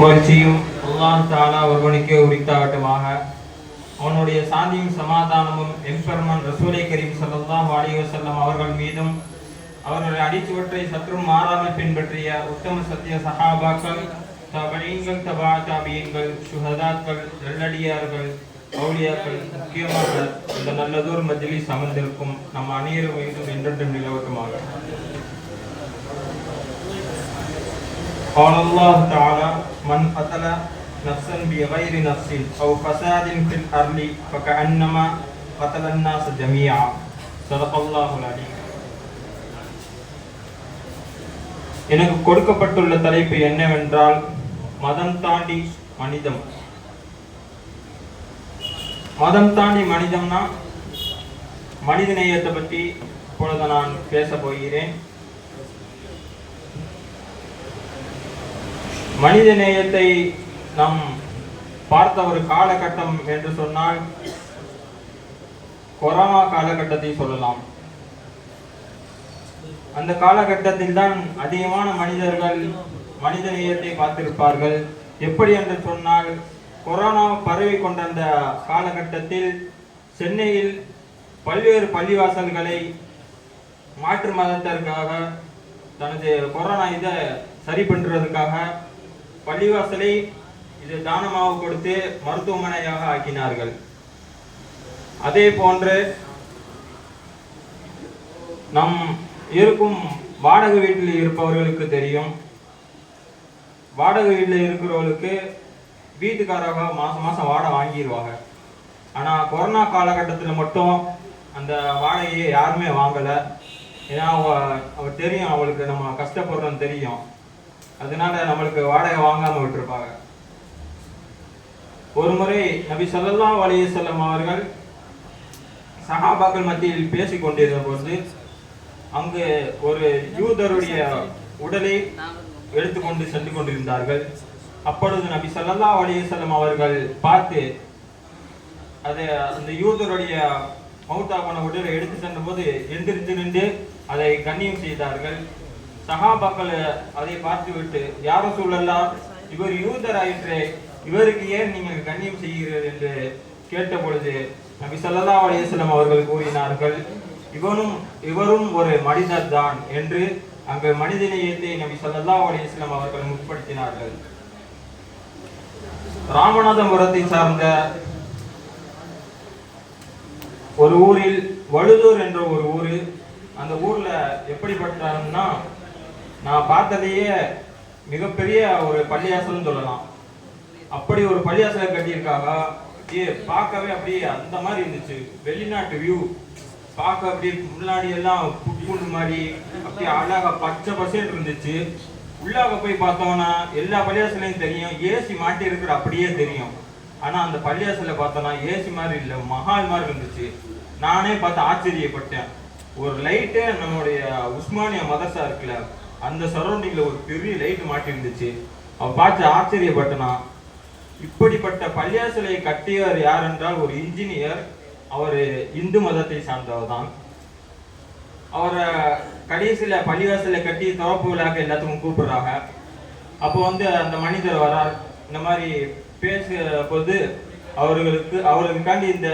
புகழ்ச்சியும் அல்லான் தாலா ஒருவனுக்கே உரித்தாகட்டுமாக. அவனுடைய சாந்தியும் சமாதானமும் எம்பெருமன் ரசூலை கரீம் ஸல்லல்லாஹு அலைஹி செல்லம் அவர்கள் மீதும் அவர்களுடைய அடிச்சுவற்றை சற்றும் மாறாமல் பின்பற்றிய உத்தம சத்திய சஹாபாக்கள் தபீன்கள் தபா தாபியன்கள் சுஹதாக்கள் நல்லடியார்கள் மௌலியாக்கள் முக்கியமாக இந்த நல்லதோர் மஜ்லிஸ் அமர்ந்திருக்கும் நம் அணியர் மீதும் என்றென்றும் நிலவட்டுமாக. قال الله تعالى من قتل نفسا بغير نفس أو فساد في الأرض فكأنما قتل الناس جميعا صدق الله العليم எனக்கு கொடுக்கப்பட்டுள்ள தலைப்பு என்னவென்றால் மதம் தாண்டி மனிதம் மதம் தாண்டி மனிதம்னா மனித நேயத்தை பற்றி இப்பொழுது நான் பேச போகிறேன் மனித நேயத்தை நாம் பார்த்த ஒரு காலகட்டம் என்று சொன்னால் கொரோனா காலகட்டத்தை சொல்லலாம். அந்த காலகட்டத்தில் தான் அதிகமான மனிதர்கள் மனித நேயத்தை பார்த்திருப்பார்கள். எப்படி என்று சொன்னால் கொரோனா பரவி கொண்ட அந்த காலகட்டத்தில் சென்னையில் பல்வேறு பள்ளிவாசல்களை மாற்று மதத்திற்காக தனது கொரோனா இதை சரி பண்ணுறதுக்காக பள்ளிவாசலை இது தானமாக கொடுத்து மருத்துவமனையாக ஆக்கினார்கள். அதே போன்று நம் இருக்கும் வாடகை வீட்டில் இருப்பவர்களுக்கு தெரியும். வாடகை வீட்டில் இருக்கிறவர்களுக்கு வீட்டுக்காராக மாதம் மாதம் வாடகை வாங்கிடுவாங்க ஆனால் கொரோனா காலகட்டத்தில் மட்டும் அந்த வாடகையை யாருமே வாங்கலை. ஏன்னா அவ அவ தெரியும் அவளுக்கு நம்ம கஷ்டப்படுறோம் தெரியும். அதனால நம்மளுக்கு வாடகை வாங்காம விட்டுருப்பாங்க. ஒரு முறை நபி ஸல்லல்லாஹு வலிய செல்லம் அவர்கள் சகாபாக்கள் மத்தியில் பேசிக் கொண்டிருந்த போது அங்கு ஒரு யூதருடைய உடலை எடுத்துக்கொண்டு சென்று கொண்டிருந்தார்கள். அப்பொழுது நபி ஸல்லல்லாஹு அலைஹி செல்லம் அவர்கள் பார்த்து அதை அந்த யூதருடைய மௌத்தா போன உடலை எடுத்து சென்ற போது எந்திரித்து நின்று அதை கண்ணியம் செய்தார்கள். சகாபாக்கள் அதை பார்த்துவிட்டு யாரும் சொல்லலாம் இவர் யூதராயிற்று இவருக்கு ஏன் நீங்கள் கண்ணியம் செய்கிறீர்கள்? என்று கேட்ட பொழுது நபி சல்லா அலைஹி அவர்கள் கூறினார்கள் இவனும் இவரும் ஒரு மனிதர் தான் என்று அங்கு மனித நேயத்தை நபி சல்லா அலைஹி அவர்கள் முற்படுத்தினார்கள். ராமநாதபுரத்தை சார்ந்த ஒரு ஊரில் வழுதூர் என்ற ஒரு ஊரு அந்த ஊர்ல எப்படிப்பட்டாங்கன்னா நான் பார்த்ததையே மிகப்பெரிய ஒரு பள்ளியாசல்னு சொல்லலாம். அப்படி ஒரு பள்ளியாசலை கட்டியிருக்காங்க. ஏ பார்க்கவே அப்படியே அந்த மாதிரி இருந்துச்சு. வெளிநாட்டு வியூ பார்க்க அப்படியே முன்னாடி எல்லாம் புட்புண்டு மாதிரி அப்படியே அழகாக பச்சை பசேல் இருந்துச்சு. உள்ளாக போய் பார்த்தோம்னா எல்லா பள்ளியாசலையும் தெரியும். ஏசி மாட்டி இருக்கிற அப்படியே தெரியும். ஆனால் அந்த பள்ளியாசலை பார்த்தோம்னா ஏசி மாதிரி இல்லை மஹால் மாதிரி இருந்துச்சு. நானே பார்த்து ஆச்சரியப்பட்டேன். ஒரு லைட்டு நம்மளுடைய உஸ்மானியா மதர்சா இருக்குல்ல அந்த சரௌண்டிங்கில் ஒரு பெரிய லைட் மாட்டி இருந்துச்சு அவ பார்த்து ஆச்சரியப்பட்டனா இப்படிப்பட்ட பள்ளியாசலை கட்டியவர் யார் என்றால் ஒரு இன்ஜினியர் அவர் இந்து மதத்தை சார்ந்தவர் தான் அவரை கடைசியில பள்ளிவாசலை கட்டி திறப்பு விழாக்க எல்லாத்துக்கும் கூப்பிடுறாங்க. அப்போ வந்து அந்த மனிதர் வரார். இந்த மாதிரி பேசுகிற போது அவர்களுக்கு அவர்களுக்காண்டி இந்த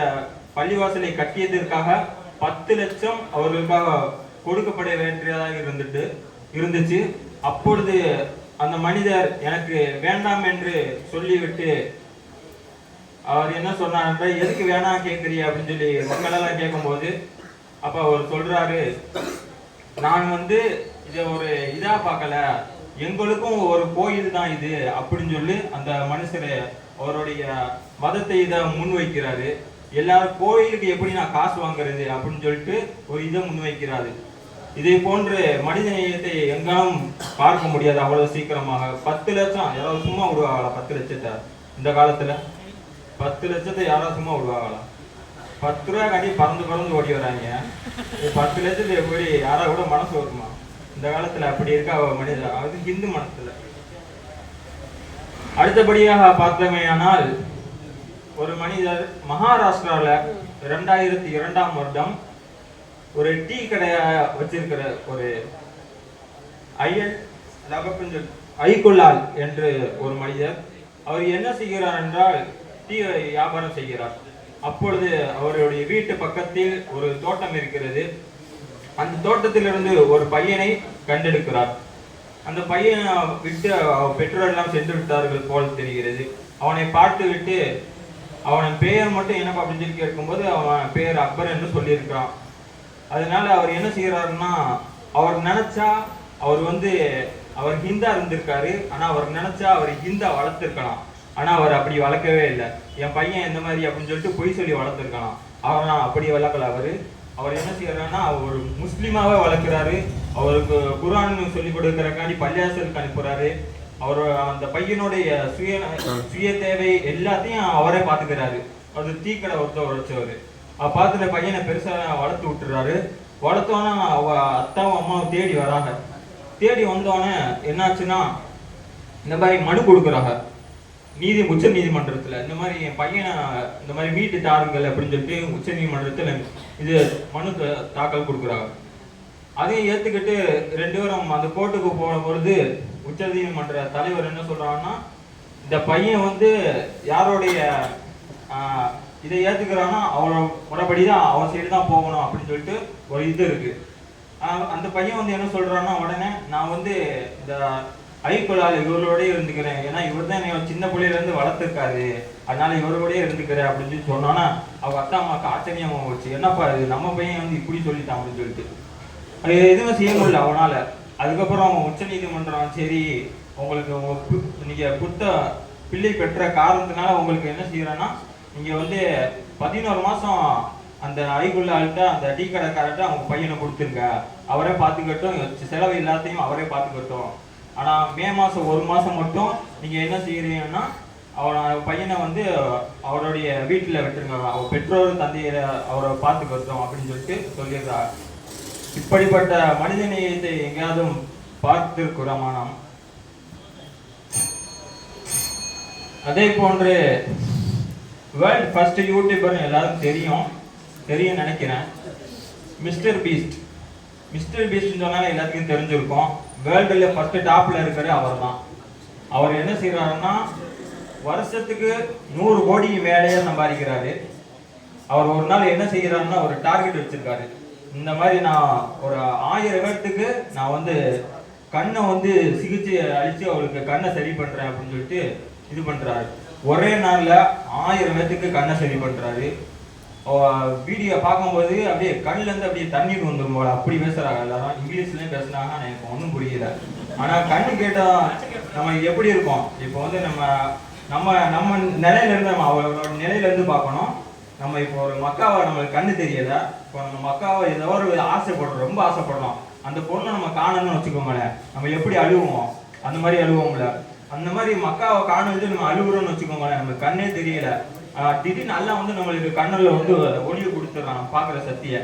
பள்ளிவாசலை கட்டியதற்காக பத்து லட்சம் அவர்களுக்காக கொடுக்கப்பட வேண்டியதாக இருந்துட்டு இருந்துச்சு. அப்பொழுது அந்த மனிதர் எனக்கு வேண்டாம் என்று சொல்லிவிட்டு அவர் என்ன சொன்னார் எதுக்கு வேணாம் கேட்குறீ? அப்படின்னு சொல்லி மக்களெல்லாம் கேட்கும்போது அப்ப அவர் சொல்றாரு நான் வந்து இதை ஒரு இதாக பார்க்கல. எங்களுக்கும் ஒரு கோயில் தான் இது அப்படின்னு சொல்லி அந்த மனுஷர் அவருடைய மதத்தை இதை முன்வைக்கிறாரு. எல்லாரும் கோயிலுக்கு எப்படி நான் காசு வாங்குறது அப்படின்னு சொல்லிட்டு ஒரு இதை முன்வைக்கிறாரு. இதே போன்று மனித நேயத்தை எங்காலும் பார்க்க முடியாது அவ்வளவு சீக்கிரமாக. பத்து லட்சம் யாராவது சும்மா விடுவாங்களா? பத்து லட்சத்தை. இந்த காலத்துல பத்து லட்சத்தை யாராவது சும்மா விடுவாங்களா? பத்து ரூபா கட்டி பறந்து பறந்து ஓடி வராங்க. பத்து லட்சத்தை எப்படி யாரா கூட மனசு வருமா? இந்த காலத்துல அப்படி இருக்கா மனித? அது ஹிந்து மனத்துல. அடுத்தபடியாக பார்த்தமையானால் ஒரு மனிதர் மகாராஷ்டிராவில் இரண்டாயிரத்தி இரண்டாம் வருடம் ஒரு டீ கடையை வச்சிருக்கிற ஒரு ஐயன் லபக்குன்னு சொல்லி ஐகுல்லால் என்று ஒரு மனிதர் அவர் என்ன செய்கிறார் என்றால் டீ வியாபாரம் செய்கிறார். அப்பொழுது அவருடைய வீட்டு பக்கத்தில் ஒரு தோட்டம் இருக்கிறது. அந்த தோட்டத்திலிருந்து ஒரு பையனை கண்டெடுக்கிறார். அந்த பையனை விட்டு அவ- பெற்றோர் எல்லாம் சென்று விட்டார்கள் போல் தெரிகிறது. அவனை பார்த்து விட்டு அவன் பெயர் மட்டும் என்ன அப்படின்னு சொல்லி கேட்கும்போது அவன் பெயர் அக்பர் என்று சொல்லியிருக்கிறான். அதனால அவர் என்ன செய்யறாருன்னா அவர் நினைச்சா அவர் வந்து அவர் ஹிந்தா இருந்திருக்காரு ஆனா அவர் நினைச்சா அவர் ஹிந்தா வளர்த்துருக்கலாம். ஆனா அவர் அப்படி வளர்க்கவே இல்லை. என் பையன் இந்த மாதிரி அப்படின்னு சொல்லிட்டு பொய் சொல்லி வளர்த்துருக்கலாம். அவர் அப்படி வளர்க்கல அவரு. அவர் என்ன செய்யறாருன்னா அவர் முஸ்லீமாவே வளர்க்குறாரு. அவருக்கு குரான் சொல்லி கொடுக்கறக்காண்டி பள்ளியாசலுக்கு அனுப்புறாரு அவர் அந்த பையனுடைய சுய சுய தேவை எல்லாத்தையும் அவரே பார்த்துக்கிறாரு. அது தீக்கடை ஒருத்தர் உழைச்சவர் பார்த்துட்டு பையனை பெருசாக வளர்த்து விட்டுறாரு. வளர்த்தோன்னே அவ அத்தாவும் அம்மாவும் தேடி வராங்க. தேடி வந்தோடனே என்னாச்சுன்னா இந்த மாதிரி மனு கொடுக்குறாங்க. நீதி உச்ச நீதிமன்றத்தில். இந்த மாதிரி என் பையனை இந்த மாதிரி மீட்டு தாருங்கள் அப்படின்னு சொல்லிட்டு உச்ச நீதிமன்றத்தில் இது மனு த- தாக்கல் கொடுக்குறாங்க. அதையும் ஏற்றுக்கிட்டு ரெண்டு பேரும் அந்த கோர்ட்டுக்கு போன பொழுது உச்ச நீதிமன்ற தலைவர் என்ன சொல்கிறாங்கன்னா இந்த பையன் வந்து யாருடைய இதை ஏற்றுக்கிறான்னா அவனோட முறைப்படி தான் அவன் சைடு தான் போகணும் அப்படின்னு சொல்லிட்டு ஒரு இது இருக்கு. அந்த பையன் வந்து என்ன சொல்றான்னா உடனே நான் வந்து இந்த ஐக்குழால் இவரோடய இருந்துக்கிறேன். ஏன்னா இவர் தான் என்னை சின்ன பிள்ளையிலேருந்து வளர்த்துருக்காரு. அதனால இவரோடய இருந்துக்கிறேன் அப்படின்னு சொல்லி சொன்னோன்னா அவள் அத்தா அம்மாவுக்கு ஆச்சரியமா போச்சு என்னப்பா இது? நம்ம பையன் வந்து இப்படி சொல்லிட்டான் அப்படின்னு சொல்லிட்டு. அது செய்ய முடியல அவனால. அதுக்கப்புறம் உச்ச நீதிமன்றம் சரி உங்களுக்கு நீங்கள் கொடுத்த பிள்ளை பெற்ற காரணத்தினால உங்களுக்கு என்ன செய்கிறேன்னா நீங்கள் வந்து பதினோரு மாதம் அந்த ஐகுள்ள ஆள்கிட்ட அந்த டீ கடைக்காரர்கிட்ட அவங்க பையனை கொடுத்துருங்க. அவரே பார்த்துக்கட்டும் செலவு எல்லாத்தையும் அவரே பார்த்துக்கட்டும் ஆனால் மே மாதம் ஒரு மாதம் மட்டும் நீங்கள் என்ன செய்கிறீங்கன்னா அவன பையனை வந்து அவருடைய வீட்டில் விட்டுருங்க. அவர் பெற்றோர் தந்தையரை அவரை பார்த்துக்கட்டும் அப்படின்னு சொல்லிட்டு சொல்லிடுறார். இப்படிப்பட்ட மனித நேயத்தை எங்கேயாவது பார்த்திருக்கிறோமா நாம்? அதே போன்று வேர்ல்ட் ஃபர்ஸ்ட் யூடியூபர் எல்லாருக்கும் தெரியும். தெரியும் நினைக்கிறேன். மிஸ்டர் பீஸ்ட் மிஸ்டர் பீஸ்ட்னு சொன்னாலே எல்லாத்துக்கும் தெரிஞ்சிருக்கும். வேர்ல்டில் ஃபர்ஸ்ட் டாப்பில் இருக்கிற அவர் தான் அவர் என்ன செய்கிறாருன்னா வருஷத்துக்கு நூறு கோடி மேலேயே சம்பாதிக்கிறாரு. அவர் ஒரு நாள் என்ன செய்கிறாருன்னா ஒரு டார்கெட் வச்சிருக்காரு. இந்த மாதிரி நான் ஒரு ஆயிரம் பேர்த்துக்கு நான் வந்து கண்ணை வந்து சிகிச்சை அழித்து அவருக்கு கண்ணை சரி பண்ணுறேன் அப்படின்னு சொல்லிட்டு இது பண்ணுறாரு ஒரே நாளில் ஆயிரம் பேர்த்துக்கு கண்ணை சரி பண்ணுறாரு வீடியோ பார்க்கும்போது அப்படியே கண்ணிலேருந்து அப்படியே தண்ணீர் வந்துடும் போல. அப்படி பேசுகிறாங்க எல்லாரும். இங்கிலீஷ்லேயும் பேசுனாங்க. ஆனால் எனக்கு ஒன்றும் புரியல. ஆனால் கண்ணு கேட்டால் நம்ம எப்படி இருக்கோம்? இப்போ வந்து நம்ம நம்ம நம்ம நிலையிலேருந்து நம்ம அவரோட நிலையிலேருந்து பார்க்கணும். நம்ம இப்போ ஒரு மக்காவை நம்மளுக்கு கண்ணு தெரியல. இப்போ நம்ம மக்காவை ஏதோ ஒரு ஆசைப்படுறோம். ரொம்ப ஆசைப்படுறோம். அந்த பொண்ணை நம்ம காணணும்னு வச்சுக்கோங்களேன். நம்ம எப்படி அழுவோம்? அந்த மாதிரி அழுவோம்ல. அந்த மாதிரி மக்காவை காணும்போது நம்ம அழுகுறோம்னு வச்சுக்கோங்களேன். நம்ம கண்ணே தெரியல. திடீர்னு நல்லா வந்து நம்மளுக்கு கண்ணில் வந்து ஒளியை கொடுத்துட்றான். பார்க்குற சக்தியை.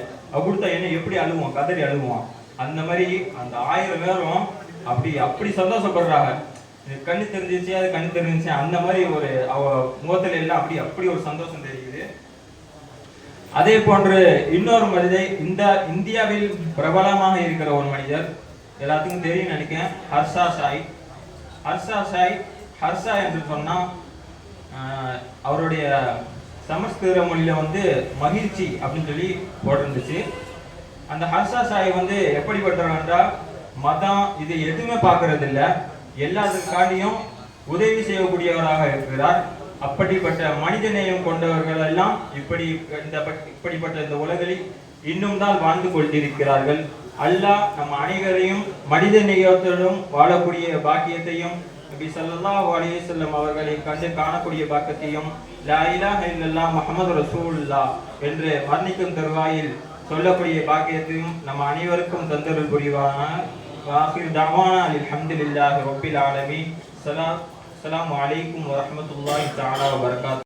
கொடுத்தா என்ன எப்படி அழுவோம் கதறி அழுவோம் அந்த மாதிரி அந்த ஆயிரம் பேரும் அப்படி அப்படி சந்தோஷப்படுறாங்க. கண்ணு தெரிஞ்சிச்சு அது கண்ணு தெரிஞ்சிச்சு அந்த மாதிரி ஒரு அவ முகத்துல எல்லாம் அப்படி அப்படி ஒரு சந்தோஷம் தெரியுது. அதே போன்று இன்னொரு மனிதர் இந்த இந்தியாவில் பிரபலமாக இருக்கிற ஒரு மனிதர் எல்லாத்துக்கும் தெரியும் நினைக்கிறேன். ஹர்ஷா சாய். ஹர்ஷா சாய் ஹர்ஷா என்று சொன்னால் அவருடைய சமஸ்கிருத மொழியில் வந்து மகிழ்ச்சி அப்படின்னு சொல்லி போட்டிருந்துச்சு. அந்த ஹர்ஷா சாய் வந்து எப்படிப்பட்டவர் என்றால் மதம் இது எதுவுமே பார்க்கறது இல்லை எல்லாத்துக்காண்டியும் உதவி செய்யக்கூடியவராக இருக்கிறார். அப்படிப்பட்ட மனிதநேயம் கொண்டவர்கள் எல்லாம் இப்படி இந்த பட்- இப்படிப்பட்ட இந்த உலகில் இன்னும் தான் வாழ்ந்து கொண்டிருக்கிறார்கள். அல்லாஹ் நம் அனைவரையும் மனித நேயத்துடன் வாழக்கூடிய பாக்கியத்தையும் நபி சல்லா அலைஹி செல்லம் அவர்களை கண்டு காணக்கூடிய பாக்கியத்தையும் லா இலாஹ இல்லல்லாஹ் முஹம்மது என்று மரணிக்கும் தருவாயில் சொல்லக்கூடிய பாக்கியத்தையும் நம் அனைவருக்கும் தந்தருள் புரிவான வாஹிர் தவானா அல்ஹம்துலில்லாஹி ரப்பில் ஆலமி சலாம் அஸ்ஸலாமு அலைக்கும் வரஹ்மத்துல்லாஹி தஆலா வபரகாத்துஹு